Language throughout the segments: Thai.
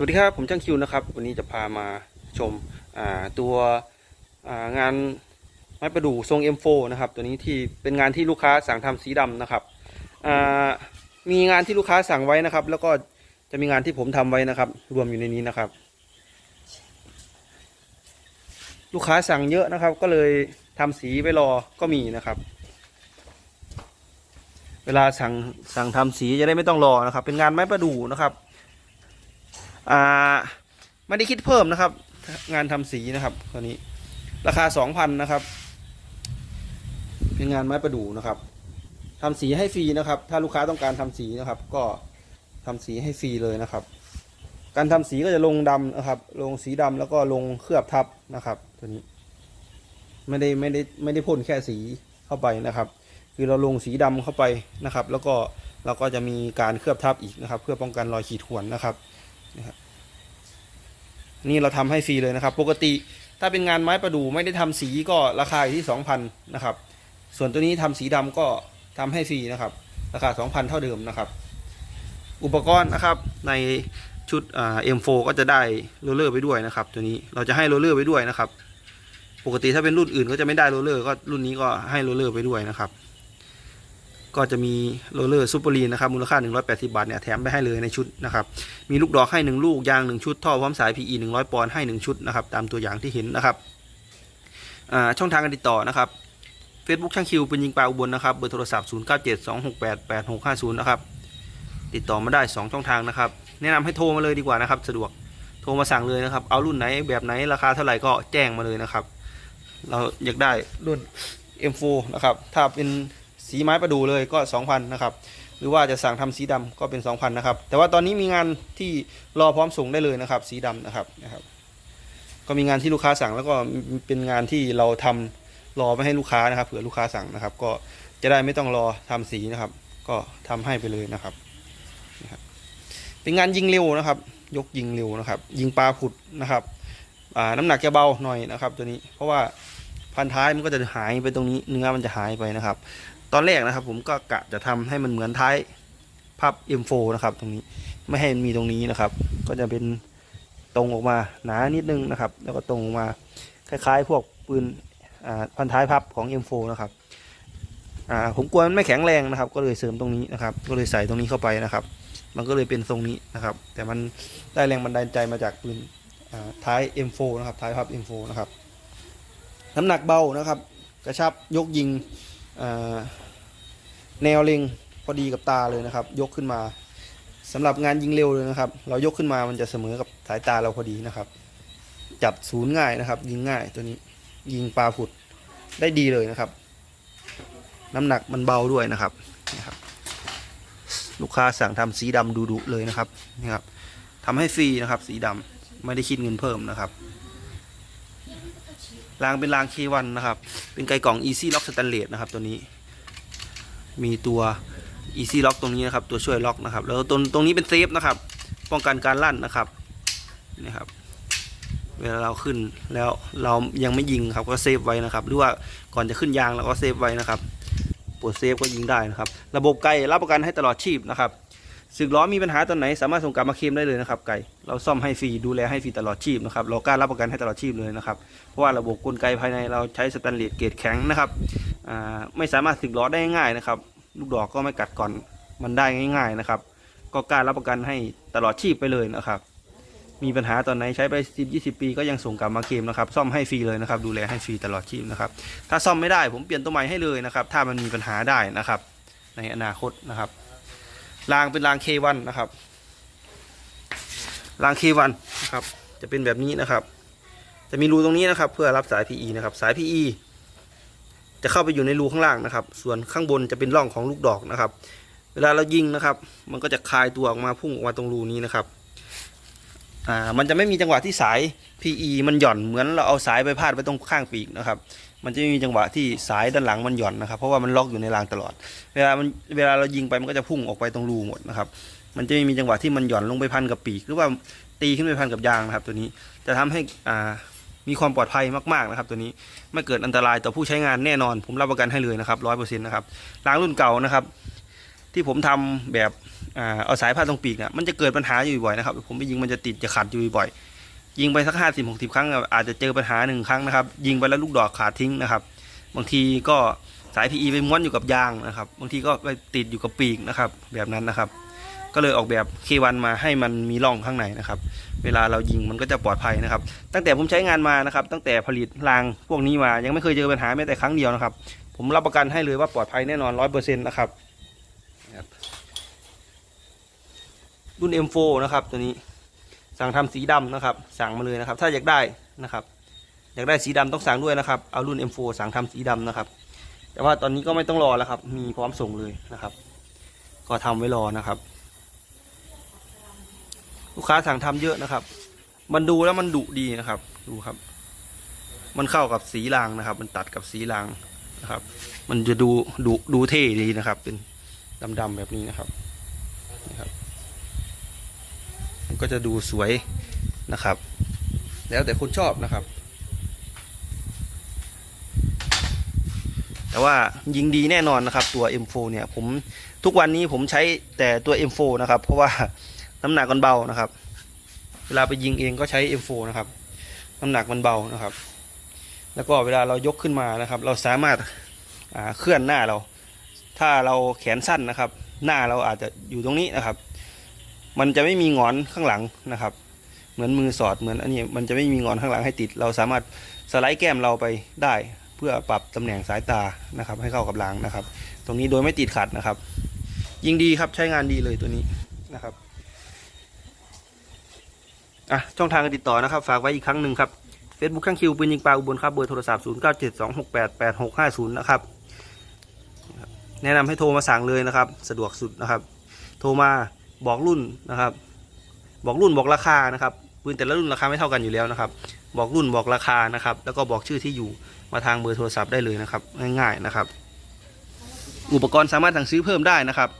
สวัสดีครับผมช่างคิวนะครับ วันนี้จะพามาชมาตัวางานไม้ประดู่ทรง M4 นะครับ ตัวนี้ที่เป็นงานที่ลูกค้าสั่งทำสีดำนะครับมีงานที่ลูกค้าสั่งไว้นะครับ แล้วก็จะมีงานที่ผมทำไว้นะครับ รวมอยู่ในนี้นะครับ ลูกค้าสั่งเยอะนะครับ ก็เลยทำสีไว้รอก็มีนะครับ เวลาสั่งสั่งทำสีจะได้ไม่ต้องรอนะครับ เป็นงานไม้ประดู่นะครับ อ่าไม่ได้คิดเพิ่มนะครับ งานทำสีนะครับตัวนี้ ราคาสองพันนะครับ เป็นงานไม้ประดู่นะครับทำสีให้ฟรีนะครับ ถ้าลูกค้าต้องการทำสีนะครับ ก็ทำสีให้ฟรีเลยนะครับ การทำสีก็จะลงดำนะครับ ลงสีดำแล้วก็ลงเคลือบทับนะครับ ตัวนี้ ไม่ได้ไม่ได้ไม่ได้พ่นแค่สีเข้าไปนะครับ คือเราลงสีดำเข้าไปนะครับ แล้วก็เราก็จะมีการเคลือบทับอีกนะครับ เพื่อป้องกันรอยขีดข่วนนะครับ นี่เราทำให้ฟรีเลยนะครับ ปกติถ้าเป็นงานไม้ประดู่ไม่ได้ทำสีก็ราคาอยู่ที่2,000นะครับ ส่วนตัวนี้ทำสีดำก็ทำให้ฟรีนะครับ ราคา2,000เท่าเดิมนะครับ อุปกรณ์นะครับในชุดเอ่า M4 ก็จะได้โรลเลอร์ไปด้วยนะครับ ตัวนี้เราจะให้โรลเลอร์ไปด้วยนะครับ ปกติถ้าเป็นรุ่นอื่นก็จะไม่ได้โรลเลอร์ก็รุ่นนี้ก็ให้โรลเลอร์ไปด้วยนะครับ ก็จะมีโรลเลอร์ซูเปอร์ลีนนะครับมูลค่า 180 บาทเนี่ยแถมไปให้เลยในชุดนะครับมีลูกดอกให้ 1 ลูกยาง 1 ชุดท่อพร้อมสาย PE 100 ปอนด์ให้ 1 ชุดนะครับตามตัวอย่างที่เห็นนะครับอ่าช่องทางการติดต่อนะครับ Facebook ช่างคิวปืนยิงปลาอุบลนะครับเบอร์โทรศัพท์ 0972688650 นะครับติดต่อมาได้ 2 ช่องทางนะครับแนะนำให้โทรมาเลยดีกว่านะครับสะดวกโทรมาสั่งเลยนะครับ เอารุ่นไหนแบบไหนราคาเท่าไหร่ก็แจ้งมาเลยนะครับ เราอยากได้รุ่น M4 นะครับถ้าเป็น สีไม้ประดู่เลยก็ 2,000นะครับหรือว่าจะสั่งทำสีดำก็เป็น 2,000นะครับแต่ว่าตอนนี้มีงานที่รอพร้อมส่งได้เลยนะครับ สีดำนะครับนะครับ ก็มีงานที่ลูกค้าสั่งแล้วก็เป็นงานที่เราทำรอไม่ให้ลูกค้านะครับ เผื่อลูกค้าสั่งนะครับ ก็จะได้ไม่ต้องรอทำสีนะครับ ก็ทำให้ไปเลยนะครับ เป็นงานยิงเร็วนะครับ ยกยิงเร็วนะครับ ยิงปลาผุดนะครับน้ำหนักจะเบาหน่อยนะครับ ตัวนี้เพราะว่าพันท้ายมันก็จะหายไปตรงนี้เนื้อมันจะหายไปนะครับ ตอนแรกนะครับ ผมก็กะจะทำให้มันเหมือนท้ายพับ M4 นะครับ ตรงนี้ไม่ให้มันมีตรงนี้นะครับ ก็จะเป็นตรงออกมาหนานิดนึงนะครับ แล้วก็ตรงออกมาคล้ายๆ พวกปืนพันท้ายพับของ M4 นะครับผมกลัวมันไม่แข็งแรงนะครับ ก็เลยเสริมตรงนี้นะครับ ก็เลยใส่ตรงนี้เข้าไปนะครับ มันก็เลยเป็นทรงนี้นะครับ แต่มันได้แรงบันดาลใจมาจากปืนอ่าท้าย M4 นะครับท้ายพับ M4 นะครับน้ำหนักเบานะครับ กระชับยกยิง แนวเล็งพอดีกับตาเลยนะครับ ยกขึ้นมาสำหรับงานยิงเร็วเลยนะครับ เรายกขึ้นมามันจะเสมอกับสายตาเราพอดีนะครับ จับศูนย์ง่ายนะครับ ยิงง่ายตัวนี้ยิงปลาผุดได้ดีเลยนะครับ น้ำหนักมันเบาด้วยนะครับนะครับ ลูกค้าสั่งทำสีดำดุๆเลยนะครับนี่ครับทำให้ฟรีนะครับ สีดำไม่ได้คิดเงินเพิ่มนะครับ รางเป็นราง K1 นะครับ เป็นไกลกล่อง Easy Lock Stainless นะครับ ตัวนี้ มีตัว Easy Lock ตรงนี้นะครับ ตัวช่วยล็อกนะครับ แล้วตรงตรงนี้เป็นเซฟนะครับ ป้องกันการลั่นนะครับนี่ครับ เวลาเราขึ้นแล้วเรายังไม่ยิงครับก็เซฟไว้นะครับ หรือว่าก่อนจะขึ้นยางเราก็เซฟไว้นะครับปวดเซฟก็ยิงได้นะครับ ระบบไกลรับประกันให้ตลอดชีพนะครับ สึกล้อมีปัญหาตอนไหน สามารถส่งกลับมาเคลมได้เลยนะครับไก่เราซ่อมให้ฟรีดูแลให้ฟรีตลอดชีพนะครับเรากล้ารับประกันให้ตลอดชีพเลยนะครับเพราะว่าระบบกลไกภายในเราใช้สแตนเลสเกรดแข็งนะครับไม่สามารถสึกล้อได้ง่ายนะครับลูกดอกก็ไม่กัดก่อนมันได้ง่ายๆนะครับ ก็กล้ารับประกันให้ตลอดชีพไปเลยนะครับมีปัญหาตอนไหนใช้ไป 10 20 ปีก็ยังส่งกลับมาเคลมนะครับซ่อมให้ฟรีเลยนะครับดูแลให้ฟรีตลอดชีพนะครับถ้าซ่อมไม่ได้ผมเปลี่ยนตัวใหม่ให้เลยนะครับถ้ามันมีปัญหาได้นะครับในอนาคตนะครับ รางเป็นราง K1 นนะครับราง K1 นนะครับ จะเป็นแบบนี้นะครับ จะมีรูตรงนี้นะครับ เพื่อรับสาย PE นะครับ สาย PE จะเข้าไปอยู่ในรูข้างล่างนะครับ ส่วนข้างบนจะเป็นร่องของลูกดอกนะครับ เวลาเรายิงนะครับ มันก็จะคลายตัวออกมาพุ่งออกมาตรงรูนี้นะครับอ่ามันจะไม่มีจังหวะที่สาย PE มันหย่อนเหมือนเราเอาสายไปพาดไว้ตรงข้างปีกนะครับ มันจะไม่มีจังหวะที่สายด้านหลังมันหย่อนนะครับเพราะว่ามันล็อกอยู่ในรางตลอด เวลามันเวลาเรายิงไปมันก็จะพุ่งออกไปตรงรูหมดนะครับมันจะไม่มีจังหวะที่มันหย่อนลงไปพันกับปีกหรือว่าตีขึ้นไปพันกับยางนะครับ ตัวนี้จะทำให้อ่ามีความปลอดภัยมากๆนะครับ ตัวนี้ไม่เกิดอันตรายต่อผู้ใช้งานแน่นอน ผมรับประกันให้เลยนะครับร้อยเปอร์เซ็นต์นะครับรางรุ่นเก่านะครับ ที่ผมทำแบบอ่าเอาสายผ้าตรงปีกเนี่ยมันจะเกิดปัญหาอยู่บ่อยนะครับ ผมไปยิงมันจะติดจะขัดอยู่บ่อย ยิงไปสักห้าสิบหกสิบครั้ง อาจจะเจอปัญหาหนึ่งครั้งนะครับ ยิงไปแล้วลูกดอกขาดทิ้งนะครับ บางทีก็สาย PE ไปม้วนอยู่กับยางนะครับ บางทีก็ไปติดอยู่กับปีกนะครับ แบบนั้นนะครับ ก็เลยออกแบบ K1 มาให้มันมีร่องข้างในนะครับ เวลาเรายิงมันก็จะปลอดภัยนะครับ ตั้งแต่ผมใช้งานมานะครับ ตั้งแต่ผลิตรางพวกนี้มา ยังไม่เคยเจอปัญหาแม้แต่ครั้งเดียวนะครับ ผมรับประกันให้เลยว่าปลอดภัยแน่นอนร้อยเปอร์เซ็นต์นะครับนะครับรุ่น M4 นะครับตัวนี้ สั่งทำสีดำนะครับ สั่งมาเลยนะครับ ถ้าอยากได้นะครับ อยากได้สีดำต้องสั่งด้วยนะครับ เอารุ่น M4 สั่งทำสีดำนะครับ แต่ว่าตอนนี้ก็ไม่ต้องรอแล้วครับ มีพร้อมส่งเลยนะครับ ก็ทำไว้รอนะครับ ลูกค้าสั่งทำเยอะนะครับ มันดูแล้วมันดุดีนะครับ ดูครับ มันเข้ากับสีรางนะครับ มันตัดกับสีรางนะครับ มันจะดูดูดูเท่ดีนะครับ เป็นดำๆแบบนี้นะครับนะครับ ก็จะดูสวยนะครับ แล้วแต่คนชอบนะครับ แต่ว่ายิงดีแน่นอนนะครับ ตัว M4 เนี่ยผมทุกวันนี้ผมใช้แต่ตัว M4 นะครับ เพราะว่าน้ำหนักมันเบานะครับ เวลาไปยิงเองก็ใช้ M4 นะครับ น้ำหนักมันเบานะครับ แล้วก็เวลาเรายกขึ้นมานะครับ เราสามารถาเคลื่อนหน้าเรา ถ้าเราแขนสั้นนะครับ หน้าเราอาจจะอยู่ตรงนี้นะครับ มันจะไม่มีงอนข้างหลังนะครับ เหมือนมือสอดเหมือนอันนี้มันจะไม่มีงอนข้างหลังให้ติด เราสามารถสไลด์แก้มเราไปได้ เพื่อปรับตำแหน่งสายตานะครับ ให้เข้ากับรางนะครับ ตรงนี้โดยไม่ติดขัดนะครับ ยิงดีครับใช้งานดีเลยตัวนี้นะครับอะช่องทางการติดต่อนะครับ ฝากไว้อีกครั้งหนึ่งครับ Facebook ข้างคิวปืนยิงปลาอุบลครับเบอร์โทรศัพท์ 0 9 7 2 6 8 8 6 5 0 นะครับ แนะนำให้โทรมาสั่งเลยนะครับ สะดวกสุดนะครับ โทรมา บอกรุ่นนะครับ บอกรุ่นบอกราคานะครับปืนแต่ละรุ่นราคาไม่เท่ากันอยู่แล้วนะครับ บอกรุ่นบอกราคานะครับ แล้วก็บอกชื่อที่อยู่มาทางเบอร์โทรศัพท์ได้เลยนะครับ ง่ายๆนะครับ อุปกรณ์สามารถสั่งซื้อเพิ่มได้นะครับ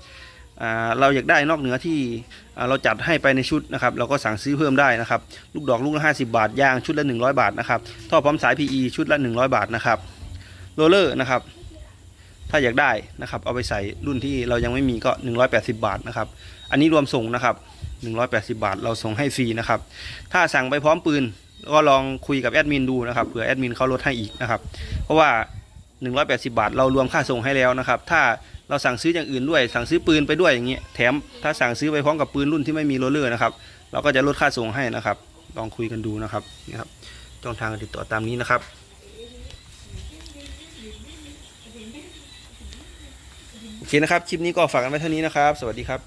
เราอยากได้นอกเหนือที่เราจัดให้ไปในชุดนะครับ เราก็สั่งซื้อเพิ่มได้นะครับ ลูกดอกลูกละ50 บาทยางชุดละ 100 บาทนะครับท่อพร้อมสาย PE ชุดละ 100 บาทนะครับโรเลอร์นะครับ ถ้าอยากได้นะครับเอาไปใส่รุ่นที่เรายังไม่มีก็ 180 บาทนะครับ อันนี้รวมส่งนะครับ 180 บาทเราส่งให้ฟรีนะครับ ถ้าสั่งไปพร้อมปืนก็ลองคุยกับแอดมินดูนะครับเผื่อแอดมินเขาลดให้อีกนะครับ เพราะว่า 180 บาท เรารวมค่าส่งให้แล้วนะครับ ถ้าเราสั่งซื้ออย่างอื่นด้วย สั่งซื้อปืนไปด้วยอย่างเงี้ยแถมถ้าสั่งซื้อไปพร้อมกับปืนรุ่นที่ไม่มีโรลเลอร์นะครับ เราก็จะลดค่าส่งให้นะครับ ลองคุยกันดูนะครับนี่ครับช่องทางติดต่อตามนี้นะครับ โอเคนะครับ คลิปนี้ก็ฝากกันไว้เท่านี้นะครับ สวัสดีครับ